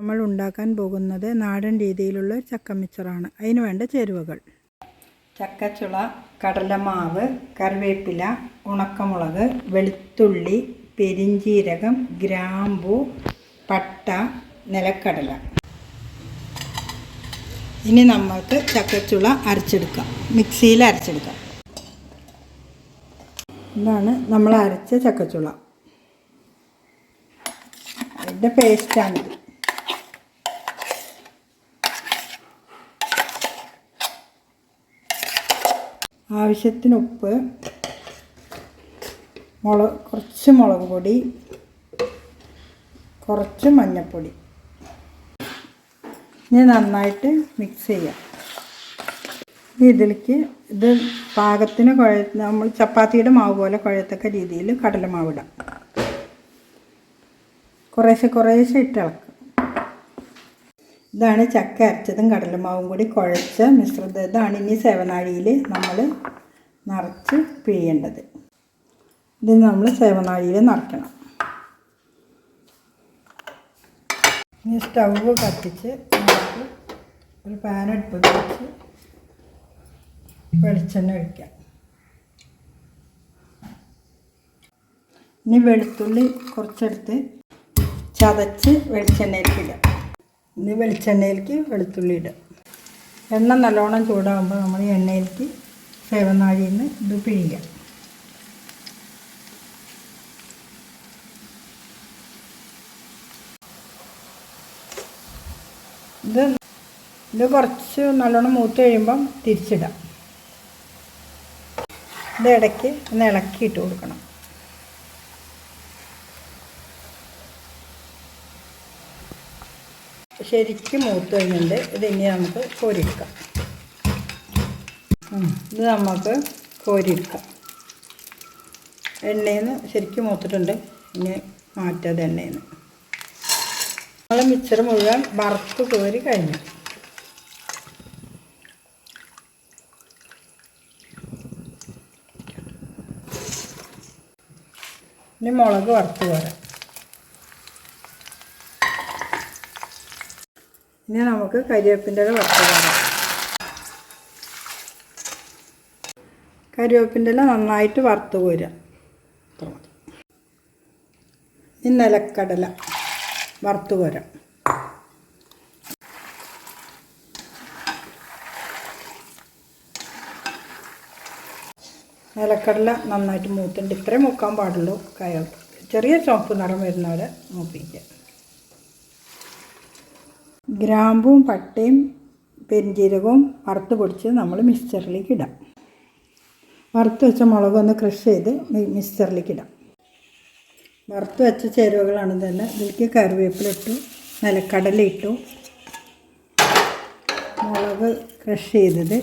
നമ്മൾ ഉണ്ടാക്കാൻ പോകുന്നത് നാടൻ രീതിയിലുള്ള ചക്ക മിച്ചറാണ് അതിന് വേണ്ട ചേരുവകൾ. ചക്കച്ചുള കടലമാവ് കറിവേപ്പില ഉണക്കമുളക് വെളുത്തുള്ളി പെരിഞ്ചീരകം ഗ്രാമ്പു പട്ട നിലക്കടല. ഇനി നമ്മൾക്ക് ചക്കച്ചുള അരച്ചെടുക്കാം. മിക്സിയിൽ അരച്ചെടുക്കാം. ഇതാണ് നമ്മൾ അരച്ച ചക്കച്ചുള. അതിന്റെ പേസ്റ്റാണിത് ആവശ്യത്തിന് ഉപ്പ് മുളക് കുറച്ച് മുളക് പൊടി കുറച്ച് മഞ്ഞൾപ്പൊടി ഇനി നന്നായിട്ട് മിക്സ് ചെയ്യാം. ഇതിലേക്ക് ഇത് പാകത്തിന് കുഴ നമ്മൾ ചപ്പാത്തിയുടെ മാവ് പോലെ കുഴത്തക്ക രീതിയിൽ കടലമാവ് ഇടാം. കുറേശ്ശെ കുറേശ്ശെ ഇട്ട് ഇതാണ് ചക്ക അരച്ചതും കടലമാവും കൂടി കുഴച്ച മിശ്രിതം. ഇതാണ് ഇനി സേവനാഴിയിൽ നമ്മൾ നിറച്ച് പിഴിയേണ്ടത്. ഇത് നമ്മൾ സേവനാഴിയിൽ നിറയ്ക്കണം. ഇനി സ്റ്റൗവ് കത്തിച്ച് നമുക്ക് ഒരു പാൻ അടുപ്പത്ത് വെച്ച് വെളിച്ചെണ്ണ ഒഴിക്കാം. ഇനി വെളുത്തുള്ളി കുറച്ചെടുത്ത് ചതച്ച് വെളിച്ചെണ്ണയിലേക്ക് ഇടാം. ഇനി വെളിച്ചെണ്ണയിലേക്ക് വെളുത്തുള്ളി ഇടുക. എണ്ണ നല്ലോണം ചൂടാകുമ്പോൾ നമ്മൾ ഈ എണ്ണയിലേക്ക് സേവനാഴിയിൽ നിന്ന് ഇത് പിഴിയാം ഇത് ഇത് കുറച്ച് നല്ലോണം മൂത്ത് കഴിയുമ്പം തിരിച്ചിടാം ഇത് ഇടയ്ക്ക് ഒന്ന് ഇളക്കിയിട്ട് കൊടുക്കണം. ശരിക്കും മൂത്ത് കഴിഞ്ഞിട്ടുണ്ട്. ഇത് ഇനി നമുക്ക് കോരിയെടുക്കാം. ഇത് നമുക്ക് കോരിയെടുക്കാം. എണ്ണയിൽ നിന്ന് ശരിക്കും മൂത്തിട്ടുണ്ട്. ഇനി മാറ്റാതെ എണ്ണയിൽ നിന്ന് നമ്മൾ മിക്സർ മുഴുവൻ വറുത്ത് കോരി കഴിഞ്ഞു. ഇനി മുളക് വറുത്ത് പോരാം ഇനി നമുക്ക് കരിവേപ്പിന്റെ ഇല വറുത്ത് കാണാം. കരിവേപ്പിന്റെ ഇല നന്നായിട്ട് വറുത്ത് കോരാം. ഇനി നിലക്കടല വറുത്ത് കോരാം. നിലക്കടല നന്നായിട്ട് മൂത്തുണ്ട്. ഇത്രയും മൂക്കാൻ പാടുള്ളൂ. കയ ചെറിയ ചുവപ്പ് നിറം വരുന്നവരെ മൂപ്പിക്കുക. ഗ്രാമ്പും പട്ടയും പെരിഞ്ജീരകവും വറുത്ത് പൊടിച്ച് നമ്മൾ മിക്സ്ചറിലേക്ക് ഇടാം. വറുത്ത് വെച്ച മുളക് ഒന്ന് ക്രഷ് ചെയ്ത് മിക്സ്ചറിലേക്ക് ഇടാം. വറുത്ത് വെച്ച ചേരുവകളാണ് തന്നെ. ഇതിലേക്ക് കറിവേപ്പിലിട്ടു നിലക്കടല ഇട്ടു മുളക് ക്രഷ് ചെയ്തത്.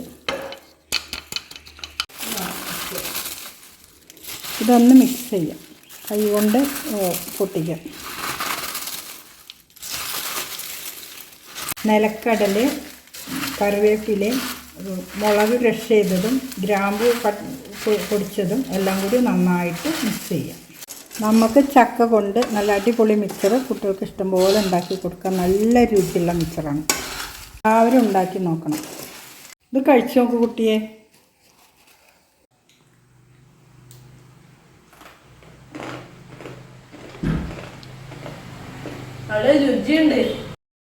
ഇതൊന്ന് മിക്സ് ചെയ്യാം. കൈ കൊണ്ട് പൊട്ടിക്കാം. നിലക്കടൽ കറിവേപ്പില മുളക് ക്രഷ് ചെയ്തതും ഗ്രാമ്പു പൊടിച്ചതും എല്ലാം കൂടി നന്നായിട്ട് മിക്സ് ചെയ്യാം. നമുക്ക് ചക്ക കൊണ്ട് നല്ല അടിപൊളി മിക്സർ കുട്ടികൾക്ക് ഇഷ്ടംപോലെ ഉണ്ടാക്കി കൊടുക്കാൻ നല്ല രുചിയുള്ള മിക്സറാണ് എല്ലാവരും ഉണ്ടാക്കി നോക്കണം. ഇത് കഴിച്ചു നോക്ക് കുട്ടിയെ. രുചിയുണ്ട്.